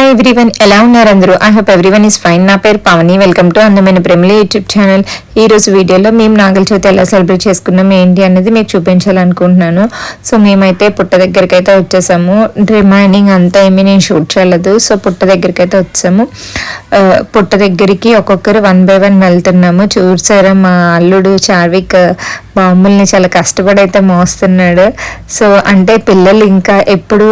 Hi everyone ఎలా ఉన్నారు అందరూ? I hope everyone is fine నా పేరు పవని. వెల్కమ్ టు అందమైన ప్రేమలి యూట్యూబ్ ఛానల్ ఈ రోజు వీడియోలో మేము నాగల చవితి ఎలా సెలబ్రేట్ చేసుకున్నాం ఏంటి అనేది మీకు చూపించాలనుకుంటున్నాను. సో మేమైతే పుట్ట దగ్గరికి అయితే వచ్చేసాము. రిమైనింగ్ అంతా ఏమీ నేను షూట్ చేయలేదు. సో పుట్ట దగ్గరికి అయితే వచ్చాము uh, పుట్ట దగ్గరికి ఒక్కొక్కరు వన్ బై వన్ వెళ్తున్నాము. చూసారా మా అల్లుడు చార్విక్ uh, బాంబుల్ని చాలా కష్టపడి అయితే మోస్తున్నాడు. సో అంటే పిల్లలు ఇంకా ఎప్పుడు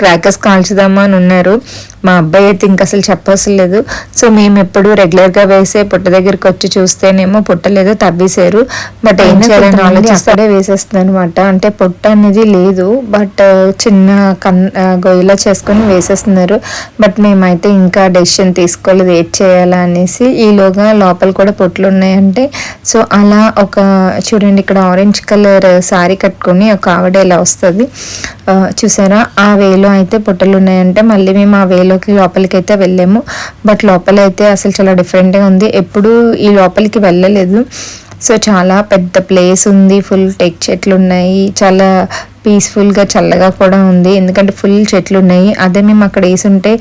క్రాకర్స్ కాల్చుదామా అని ఉన్నారు. మా అబ్బాయి అయితే ఇంకా అసలు చెప్పవసరం లేదు సో మేము ఎప్పుడు రెగ్యులర్గా వేసే పుట్ట దగ్గరికి వచ్చి చూస్తేనేమో పుట్టలేదు తవ్వేశారు. బట్ ఏం చేయాలని ఆలోచిస్తాడే వేసేస్తుంది అనమాట అంటే పుట్ట అనేది లేదు. బట్ చిన్న కన్ ఆ, గొయ్యిలా చేసుకొని వేసేస్తున్నారు. బట్ మేమైతే ఇంకా డెసిషన్ తీసుకోలేదు. ఏం చేయాలా అనేసి ఈలోగా లోపల కూడా పొట్లు ఉన్నాయంటే సో అలా ఒక చూడండి ఇక్కడ ఆరెంజ్ కలర్ శారీ కట్టుకొని ఒక ఆవిడ ఇలా వస్తుంది. ఆ, చూసారా? ఆ వేలో అయితే పొట్టలు ఉన్నాయంటే మళ్ళీ మేము ఆ వేలోకి లోపలికి అయితే వెళ్ళాము. బట్ లోపల అయితే అసలు చాలా డిఫరెంట్గా ఉంది. ఎప్పుడు ఈ లోపలికి వెళ్ళలేదు. సో చాలా పెద్ద ప్లేస్ ఉంది. ఫుల్ టెక్ చెట్లు ఉన్నాయి. చాలా పీస్ఫుల్గా చల్లగా కూడా ఉంది. ఎందుకంటే ఫుల్ చెట్లు ఉన్నాయి. అదే మేము అక్కడ వేసి ఉంటే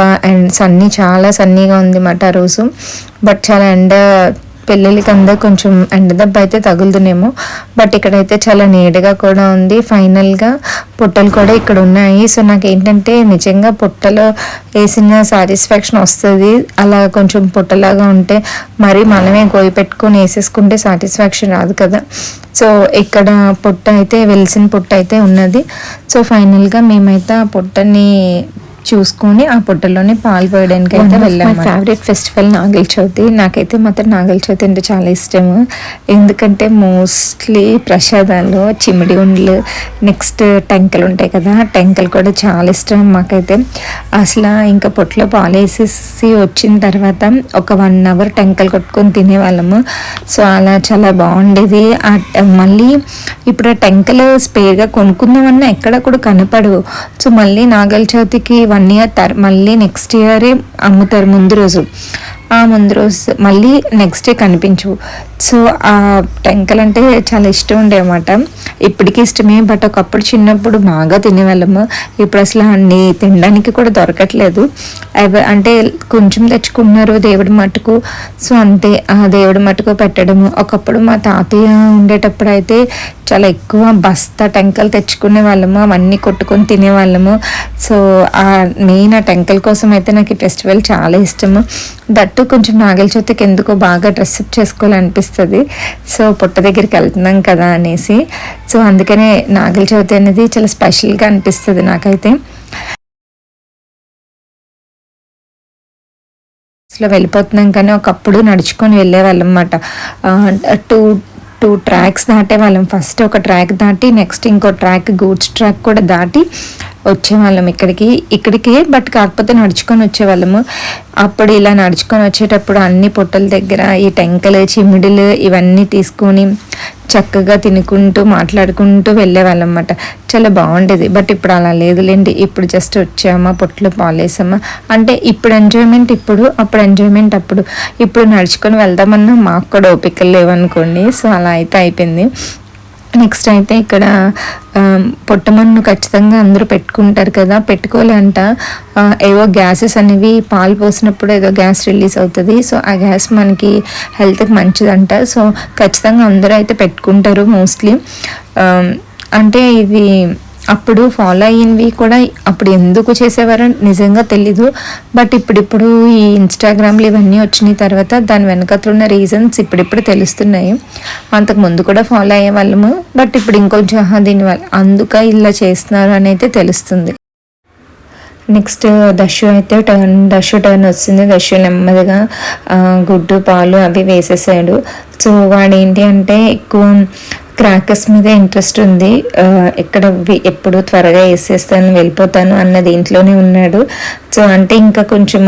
uh, అండ్ సన్నీ చాలా సన్నీగా ఉంది మాట ఆ రోజు. బట్ చాలా ఎండ పిల్లలకి అందరు కొంచెం ఎండ దెబ్బ అయితే తగులుతునేమో బట్ ఇక్కడైతే చాలా నీట్గా కూడా ఉంది. ఫైనల్గా పుట్టలు కూడా ఇక్కడ ఉన్నాయి. సో నాకు ఏంటంటే నిజంగా పుట్టలో వేసిన సాటిస్ఫాక్షన్ వస్తుంది. అలా కొంచెం పుట్టలాగా ఉంటే మరి మనమే గోయి పెట్టుకొని వేసేసుకుంటే సాటిస్ఫాక్షన్ రాదు కదా. సో ఇక్కడ పుట్ట అయితే వెలిసిన పుట్ట అయితే ఉన్నది. సో ఫైనల్గా మేమైతే ఆ పుట్టని చూసుకొని ఆ పుట్టలోనే పాలు పోయడానికి అయితే వెళ్ళాము ఫేవరెట్ ఫెస్టివల్ నాగల చవితి. నాకైతే మాత్రం నాగల చవితి అంటే చాలా ఇష్టము. ఎందుకంటే మోస్ట్లీ ప్రసాదాలు చిమిడి ఉండ్లు నెక్స్ట్ టెంకలు ఉంటాయి కదా టెంకలు కూడా చాలా ఇష్టం మాకైతే. అసలు ఇంకా పొట్లో పాలు వేసేసి వచ్చిన తర్వాత ఒక వన్ అవర్ టెంకలు కొట్టుకొని తినేవాళ్ళము. సో అలా చాలా బాగుండేది. మళ్ళీ ఇప్పుడు ఆ టెంకలు స్పేర్గా కొనుక్కుందామన్నా ఎక్కడ కూడా కనపడవు. సో మళ్ళీ నాగల చవితికి వన్ ఇయర్ తర్ మళ్ళీ నెక్స్ట్ ఇయరే అమ్ముతారు ముందు రోజు. ఆ ముందు రోజు మళ్ళీ నెక్స్ట్ డే కనిపించవు సో ఆ టెంకలు అంటే చాలా ఇష్టం ఉండే అన్నమాట. ఇప్పటికీ ఇష్టమే బట్ ఒకప్పుడు చిన్నప్పుడు బాగా తినేవాళ్ళము. ఇప్పుడు అసలు అన్ని తినడానికి కూడా దొరకట్లేదు. అవి అంటే కొంచెం తెచ్చుకున్నారు దేవుడి మట్టుకు సో అంతే ఆ దేవుడి మట్టుకు పెట్టడము. ఒకప్పుడు మా తాతయ్య ఉండేటప్పుడు అయితే చాలా ఎక్కువ బస్తా టెంకలు తెచ్చుకునే వాళ్ళము. అవన్నీ కొట్టుకొని తినేవాళ్ళము. సో ఆ మెయిన్ ఆ టెంకల కోసం అయితే నాకు ఈ ఫెస్టివల్ చాలా ఇష్టము. దట్టు కొంచెం నాగల చవితికి ఎందుకో బాగా డ్రెస్అప్ చేసుకోవాలనిపిస్తుంది. సో పుట్ట దగ్గరికి వెళ్తున్నాం కదా అనేసి. సో అందుకనే నాగల చవితి అనేది చాలా స్పెషల్గా అనిపిస్తుంది నాకైతే. అసలు వెళ్ళిపోతున్నాం కానీ ఒకప్పుడు నడుచుకొని వెళ్ళేవాళ్ళం అన్నమాట. టూ టూ ట్రాక్స్ దాటే వాళ్ళం. ఫస్ట్ ఒక ట్రాక్ దాటి నెక్స్ట్ ఇంకో ట్రాక్ గూడ్స్ ట్రాక్ కూడా దాటి వచ్చేవాళ్ళం ఇక్కడికి. ఇక్కడికి బట్ కాకపోతే నడుచుకొని వచ్చేవాళ్ళము. అప్పుడు ఇలా నడుచుకొని వచ్చేటప్పుడు అన్ని పొట్టల దగ్గర ఈ టెంకలు చిమిడులు ఇవన్నీ తీసుకొని చక్కగా తినుకుంటూ మాట్లాడుకుంటూ వెళ్ళేవాళ్ళం అన్నమాట చాలా బాగుండేది. బట్ ఇప్పుడు అలా లేదులేండి. ఇప్పుడు జస్ట్ వచ్చామా పొట్లు పాలేసామా? అంటే ఇప్పుడు ఎంజాయ్మెంట్ ఇప్పుడు అప్పుడు ఎంజాయ్మెంట్ అప్పుడు. ఇప్పుడు నడుచుకొని వెళ్దామన్నా మాకు కూడా ఓపికలు లేవనుకోండి. సో అలా అయితే అయిపోయింది. నెక్స్ట్ అయితే ఇక్కడ పొట్టమన్ను ఖచ్చితంగా అందరూ పెట్టుకుంటారు కదా పెట్టుకోలే అంట. ఏవో గ్యాసెస్ అనేవి పాలు పోసినప్పుడు ఏదో గ్యాస్ రిలీజ్ అవుతుంది. సో ఆ గ్యాస్ మనకి హెల్త్కి మంచిదంట. సో ఖచ్చితంగా అందరూ అయితే పెట్టుకుంటారు మోస్ట్లీ. అంటే ఇది అప్పుడు ఫాలో అయ్యినవి కూడా అప్పుడు ఎందుకు చేసేవారో నిజంగా తెలీదు. బట్ ఇప్పుడిప్పుడు ఈ ఇన్స్టాగ్రామ్లు ఇవన్నీ వచ్చిన తర్వాత దాని వెనకత్ర ఉన్న రీజన్స్ ఇప్పుడిప్పుడు తెలుస్తున్నాయి. అంతకు ముందు కూడా ఫాలో అయ్యే వాళ్ళము. బట్ ఇప్పుడు ఇంకొంచెం ఆహా, దీని వల్ల అందుక ఇలా చేస్తున్నారు అని అయితే తెలుస్తుంది. నెక్స్ట్ దశు అయితే టర్న్ దశు టర్న్ వచ్చింది. దశు నెమ్మదిగా గుడ్డు పాలు అవి వేసేసాడు. సో వాడు ఏంటి అంటే ఎక్కువ క్రాకర్స్ మీద ఇంట్రెస్ట్ ఉంది. ఎక్కడ ఎప్పుడు త్వరగా వేసేస్తాను వెళ్ళిపోతాను అన్న దీంట్లోనే ఉన్నాడు. సో అంటే ఇంకా కొంచెం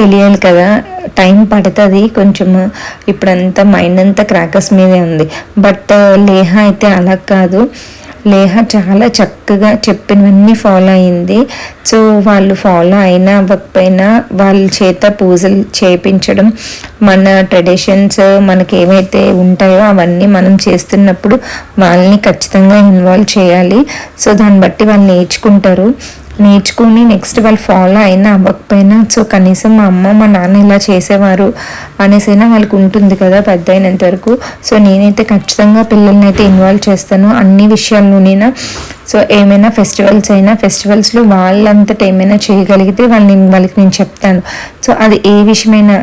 తెలియాలి కదా టైం పడుతుంది కొంచెం ఇప్పుడంతా మైండ్ అంతా క్రాకర్స్ మీదే ఉంది. బట్ లేహ అయితే అలా కాదు. లేహ చాలా చక్కగా చెప్పినవన్నీ ఫాలో అయింది. సో వాళ్ళు ఫాలో అయినా అవ్వకపోయినా వాళ్ళ చేత పూజలు చేపించడం మన ట్రెడిషన్స్ మనకి ఏమైతే ఉంటాయో అవన్నీ మనం చేస్తున్నప్పుడు వాళ్ళని ఖచ్చితంగా ఇన్వాల్వ్ చేయాలి. సో దాన్ని బట్టి వాళ్ళు నేర్చుకుంటారు. నేర్చుకుని నెక్స్ట్ వాళ్ళు ఫాలో అయినా అవ్వకపోయినా సో కనీసం మా అమ్మ మా నాన్న ఇలా చేసేవారు అనేసైనా వాళ్ళకి ఉంటుంది కదా పెద్ద అయినంత వరకు సో నేనైతే ఖచ్చితంగా పిల్లల్ని అయితే ఇన్వాల్వ్ చేస్తాను. అన్ని విషయాల్లోనైనా సో ఏమైనా ఫెస్టివల్స్ అయినా ఫెస్టివల్స్లో వాళ్ళంతటా ఏమైనా చేయగలిగితే వాళ్ళని వాళ్ళకి నేను చెప్తాను. సో అది ఏ విషయమైనా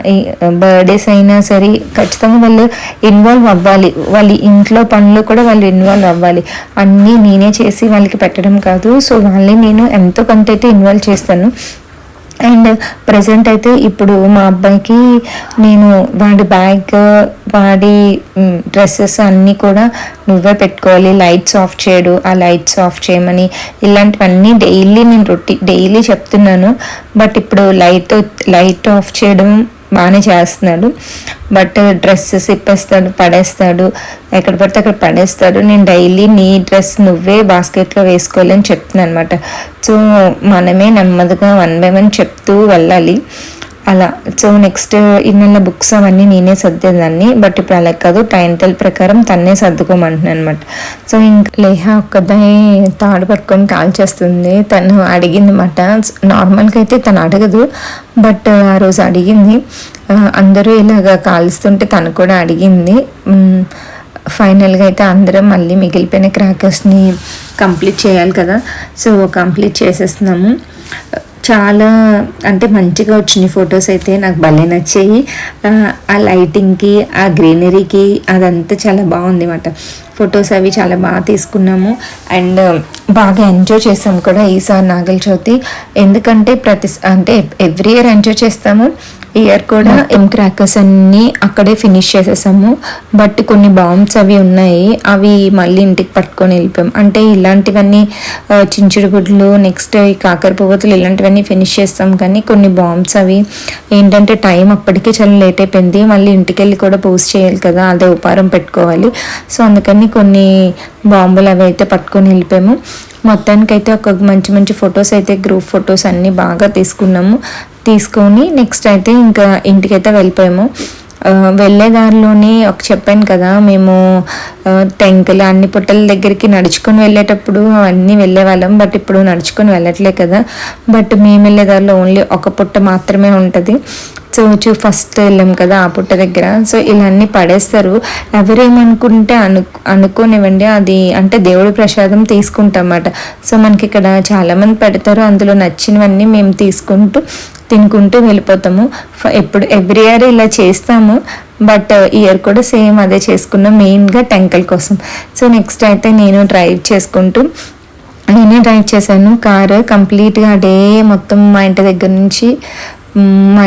బర్త్డేస్ అయినా సరే ఖచ్చితంగా వాళ్ళు ఇన్వాల్వ్ అవ్వాలి. వాళ్ళ ఇంట్లో పనులు కూడా వాళ్ళు ఇన్వాల్వ్ అవ్వాలి. అన్నీ నేనే చేసి వాళ్ళకి పెట్టడం కాదు. సో వాళ్ళని నేను ఎంతో కొంత అయితే ఇన్వాల్వ్ చేస్తాను. అండ్ ప్రజెంట్ అయితే ఇప్పుడు మా అబ్బాయికి నేను వాడి బ్యాగ్ వాడి డ్రెస్సెస్ అన్నీ కూడా నువ్వే పెట్టుకోవాలి. లైట్స్ ఆఫ్ చేయడు. ఆ లైట్స్ ఆఫ్ చేయమని ఇలాంటివన్నీ డైలీ నేను రొట్టి డైలీ చెప్తున్నాను. బట్ ఇప్పుడు లైట్ లైట్ ఆఫ్ చేయడం బాగానే చేస్తున్నాడు. బట్ డ్రెస్సెస్ ఇప్పేస్తాడు పడేస్తాడు. ఎక్కడ పడితే అక్కడ పడేస్తాడు. నేను డైలీ నీ డ్రెస్ నువ్వే బాస్కెట్లో వేసుకోవాలని చెప్తున్నాను అనమాట సో మనమే నెమ్మదిగా వన్ బై వన్ చెప్తూ వెళ్ళాలి. అలా. సో నెక్స్ట్ ఇన్నెళ్ళ బుక్స్ అవన్నీ నేనే సర్దేదాన్ని. బట్ ఇప్పుడు అలా కాదు టైం టెల్ ప్రకారం తన్నే సర్దుకోమంటున్నాను అనమాట సో ఇంకా లేహ ఒక్కదాయి తాడు పట్టుకొని కాల్ చేస్తుంది. తను అడిగింది అనమాట నార్మల్గా అయితే తను అడగదు. బట్ uh, ఆ రోజు అడిగింది. Uh, అందరూ ఇలాగ కాలుస్తుంటే తను కూడా అడిగింది. Mm, ఫైనల్గా అయితే అందరం మళ్ళీ మిగిలిపోయిన క్రాకర్స్ని కంప్లీట్ చేయాలి కదా. సో కంప్లీట్ చేసేస్తున్నాము. చాలా అంటే మంచిగా వచ్చినాయి ఫొటోస్ అయితే నాకు భలే నచ్చాయి. ఆ లైటింగ్కి ఆ గ్రీనరీకి అదంతా చాలా బాగుంది అన్నమాట ఫొటోస్ అవి చాలా బాగా తీసుకున్నాము. అండ్ బాగా ఎంజాయ్ చేసాము కూడా ఈసారి నాగల చవితి ఎందుకంటే ప్రతి అంటే ఎవ్రీ ఇయర్ ఎంజాయ్ చేస్తాము. ఇయర్ కూడా ఎం క్రాకర్స్ అన్నీ అక్కడే ఫినిష్ చేసేసాము. బట్ కొన్ని బాంబ్స్ అవి ఉన్నాయి. అవి మళ్ళీ ఇంటికి పట్టుకొని వెళ్ళిపోయాం. అంటే ఇలాంటివన్నీ చించుడు గుడ్లు నెక్స్ట్ ఈ కాకర పువ్వుతులు ఇలాంటివన్నీ ఫినిష్ చేస్తాం. కానీ కొన్ని బాంబ్స్ అవి ఏంటంటే టైం అప్పటికే చాలా లేట్ అయిపోయింది. మళ్ళీ ఇంటికి వెళ్ళి కూడా పోస్ట్ చేయాలి కదా. అదే ఉపారం పెట్టుకోవాలి. సో అందుకని కొన్ని బాంబులు అవి అయితే పట్టుకొని వెళ్ళిపోయాము. మొత్తానికైతే ఒక మంచి మంచి ఫొటోస్ అయితే గ్రూప్ ఫొటోస్ అన్నీ బాగా తీసుకున్నాము. తీసుకొని నెక్స్ట్ అయితే ఇంకా ఇంటికైతే వెళ్ళిపోయాము. వెళ్ళే దారిలోని ఒక చెప్పాను కదా మేము టెంకలు అన్ని పుట్టల దగ్గరికి నడుచుకొని వెళ్ళేటప్పుడు అవన్నీ వెళ్ళేవాళ్ళం. బట్ ఇప్పుడు నడుచుకొని వెళ్ళట్లే కదా. బట్ మేము వెళ్ళే దారిలో ఓన్లీ ఒక పుట్ట మాత్రమే ఉంటుంది. సో చూ ఫస్ట్ వెళ్ళాం కదా ఆ పుట్ట దగ్గర. సో ఇలా అన్ని పడేస్తారు. ఎవరేమనుకుంటే అను అనుకోనివ్వండి అది అంటే దేవుడి ప్రసాదం తీసుకుంటామన్నమాట. సో మనకి ఇక్కడ చాలామంది పెడతారు. అందులో నచ్చినవన్నీ మేము తీసుకుంటూ తినుకుంటూ వెళ్ళిపోతాము. ఎప్పుడు ఎవ్రీ ఇయర్ ఇలా చేస్తాము. బట్ ఇయర్ కూడా సేమ్ అదే చేసుకున్నాం మెయిన్గా టెంకల్ కోసం. సో నెక్స్ట్ అయితే నేను డ్రైవ్ చేసుకుంటూ నేనే డ్రైవ్ చేశాను. కారు కంప్లీట్గా డే మొత్తం మా ఇంటి దగ్గర నుంచి మా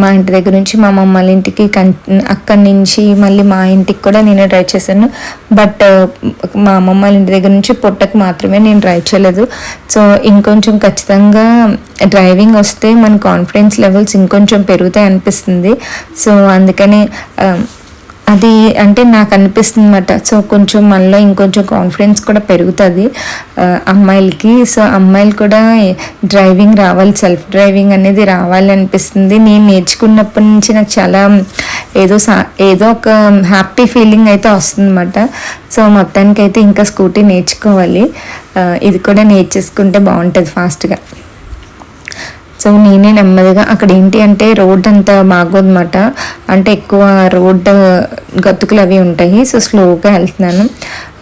మా ఇంటి దగ్గర నుంచి మా మమ్మల్ని ఇంటికి కన్ అక్కడి నుంచి మళ్ళీ మా ఇంటికి కూడా నేనే డ్రైవ్ చేశాను. బట్ మా అమ్మమ్మ ఇంటి దగ్గర నుంచి పుట్టకు మాత్రమే నేను డ్రైవ్ చేయలేదు. సో ఇంకొంచెం ఖచ్చితంగా డ్రైవింగ్ వస్తే మన కాన్ఫిడెన్స్ లెవెల్స్ ఇంకొంచెం పెరుగుతాయి అనిపిస్తుంది. సో అందుకని అది అంటే నాకు అనిపిస్తుంది అనమాట సో కొంచెం మనలో ఇంకొంచెం కాన్ఫిడెన్స్ కూడా పెరుగుతుంది. అమ్మాయిలకి. సో అమ్మాయిలు కూడా డ్రైవింగ్ రావాలి సెల్ఫ్ డ్రైవింగ్ అనేది రావాలి అనిపిస్తుంది. నేను నేర్చుకున్నప్పటి నుంచి నాకు చాలా ఏదో సా ఏదో ఒక హ్యాపీ ఫీలింగ్ అయితే వస్తుందన్నమాట. సో మొత్తానికి అయితే ఇంకా స్కూటీ నేర్చుకోవాలి. ఇది కూడా నేర్చేసుకుంటే బాగుంటుంది ఫాస్ట్గా సో నేనే నెమ్మదిగా అక్కడ ఏంటి అంటే రోడ్ అంతా బాగోదన్నమాట అంటే ఎక్కువ రోడ్ గతుకులు అవి ఉంటాయి. సో స్లోగా వెళ్తున్నాను.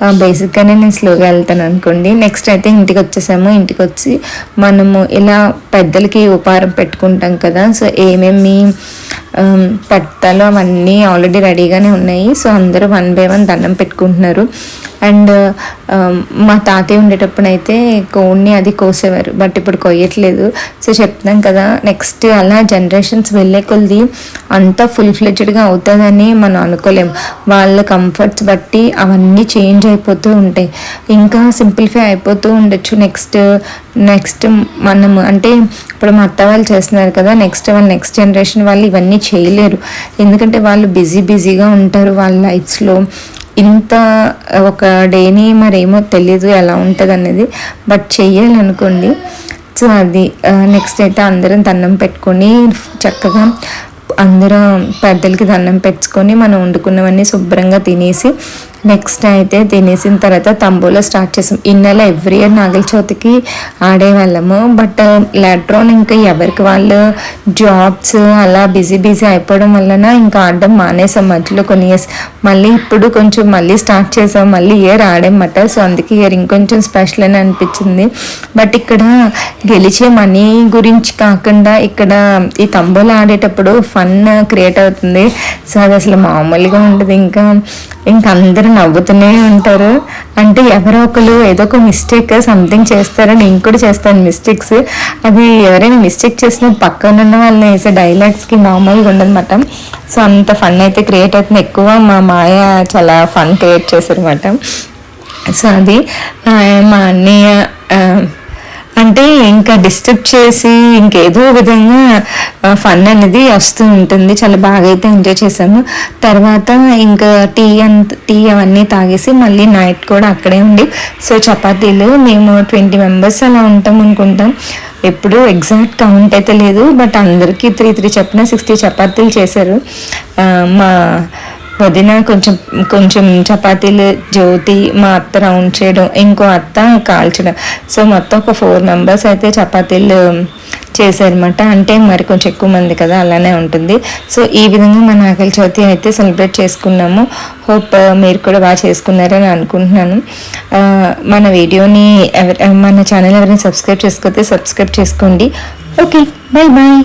Uh, బేసిక్గానే నేను స్లోగా వెళ్తాను అనుకోండి. నెక్స్ట్ అయితే ఇంటికి వచ్చేసాము. ఇంటికి వచ్చి మనము ఇలా పెద్దలకి ఉపహారం పెట్టుకుంటాం కదా. సో ఏమేమి um, పెట్టాలో అవన్నీ ఆల్రెడీ రెడీగానే ఉన్నాయి. సో అందరూ వన్ బై వన్ దండం పెట్టుకుంటున్నారు. అండ్ మా తాతయ్య ఉండేటప్పుడు అయితే కోడిని అది కోసేవారు బట్ ఇప్పుడు కొయ్యట్లేదు. సో చెప్తాం కదా నెక్స్ట్ అలా జనరేషన్స్ వెళ్ళే కొద్ది అంతా ఫుల్ ఫ్లెడ్జ్డ్గా అవుతుందని మనం అనుకోలేం. వాళ్ళ కంఫర్ట్స్ బట్టి అవన్నీ చేంజ్ అయిపోతూ ఉంటాయి. ఇంకా సింప్లిఫై అయిపోతూ ఉండొచ్చు. నెక్స్ట్ నెక్స్ట్ మనం అంటే ఇప్పుడు మా అత్త వాళ్ళు చేస్తున్నారు కదా నెక్స్ట్ వాళ్ళు నెక్స్ట్ జనరేషన్ వాళ్ళు ఇవన్నీ చేయలేరు. ఎందుకంటే వాళ్ళు బిజీ బిజీగా ఉంటారు వాళ్ళ లైఫ్స్లో. ఇంత ఒక డేని మరేమో తెలియదు ఎలా ఉంటుంది అనేది బట్ చెయ్యాలనుకోండి. సో అది నెక్స్ట్ అయితే అందరం దండం పెట్టుకొని చక్కగా అందరం పెద్దలకి దండం పెట్టుకొని మనం వండుకున్నవన్నీ శుభ్రంగా తినేసి నెక్స్ట్ అయితే తినేసిన తర్వాత తంబూలో స్టార్ట్ చేసాం. ఇన్నెల నెల ఎవ్రీ ఇయర్ నాగల చవితికి ఆడేవాళ్ళము బట్ లాట్రోన్ uh, ఇంకా ఎవరికి వాళ్ళు జాబ్స్ అలా బిజీ బిజీ అయిపోవడం వలన ఇంకా ఆడడం మానేసాం మధ్యలో కొన్ని ఇయర్స్ మళ్ళీ ఇప్పుడు కొంచెం మళ్ళీ స్టార్ట్ చేసాం. మళ్ళీ ఇయర్ ఆడేమాట. సో అందుకే ఇయర్ ఇంకొంచెం స్పెషల్ అని అనిపించింది. బట్ ఇక్కడ గెలిచే మనీ గురించి కాకుండా ఇక్కడ ఈ తంబోలు ఆడేటప్పుడు ఫన్ క్రియేట్ అవుతుంది. సో అది అసలు మామూలుగా ఉంటుంది ఇంకా ఇంకా అందరూ నవ్వుతూనే ఉంటారు. అంటే ఎవరో ఒకరు ఏదో ఒక మిస్టేక్ సంథింగ్ చేస్తారు నేను కూడా చేస్తాను మిస్టేక్స్ అది ఎవరైనా మిస్టేక్ చేసిన పక్కన ఉన్న వాళ్ళని వేసే డైలాగ్స్కి మామూలుగా ఉండదన్నమాట సో అంత ఫన్ అయితే క్రియేట్ అవుతుంది. ఎక్కువ మా మాయ చాలా ఫన్ క్రియేట్ చేశారన్నమాట సో అది మా అన్నయ్య అంటే ఇంకా డిస్టర్బ్ చేసి ఇంకేదో విధంగా ఫన్ అనేది వస్తూ ఉంటుంది. చాలా బాగా అయితే ఎంజాయ్ చేసాము తర్వాత ఇంకా టీ అంత టీ అవన్నీ తాగేసి మళ్ళీ నైట్ కూడా అక్కడే ఉండి సో చపాతీలు మేము ట్వంటీ మెంబర్స్ అలా ఉంటాం అనుకుంటాం. ఎప్పుడు ఎగ్జాక్ట్ కౌంట్ అయితే లేదు బట్ అందరికీ త్రీ త్రీ చెప్పిన సిక్స్టీ చపాతీలు చేశారు. మా వదిన కొంచెం కొంచెం చపాతీలు జ్యోతి మా అత్త రౌండ్ చేయడం ఇంకో అత్త కాల్చడం సో మొత్తం ఒక ఫోర్ మెంబర్స్ అయితే చపాతీలు చేశారనమాట అంటే మరి కొంచెం ఎక్కువ మంది కదా అలానే ఉంటుంది. సో ఈ విధంగా మన ఆకలి చవితి అయితే సెలబ్రేట్ చేసుకున్నాము. హోప్ uh, మీరు కూడా బాగా చేసుకున్నారని అనుకుంటున్నాను. మన వీడియోని ఎవరి మన ఛానల్ ఎవరైనా సబ్స్క్రైబ్ చేసుకోతే సబ్స్క్రైబ్ చేసుకోండి. Okay bye bye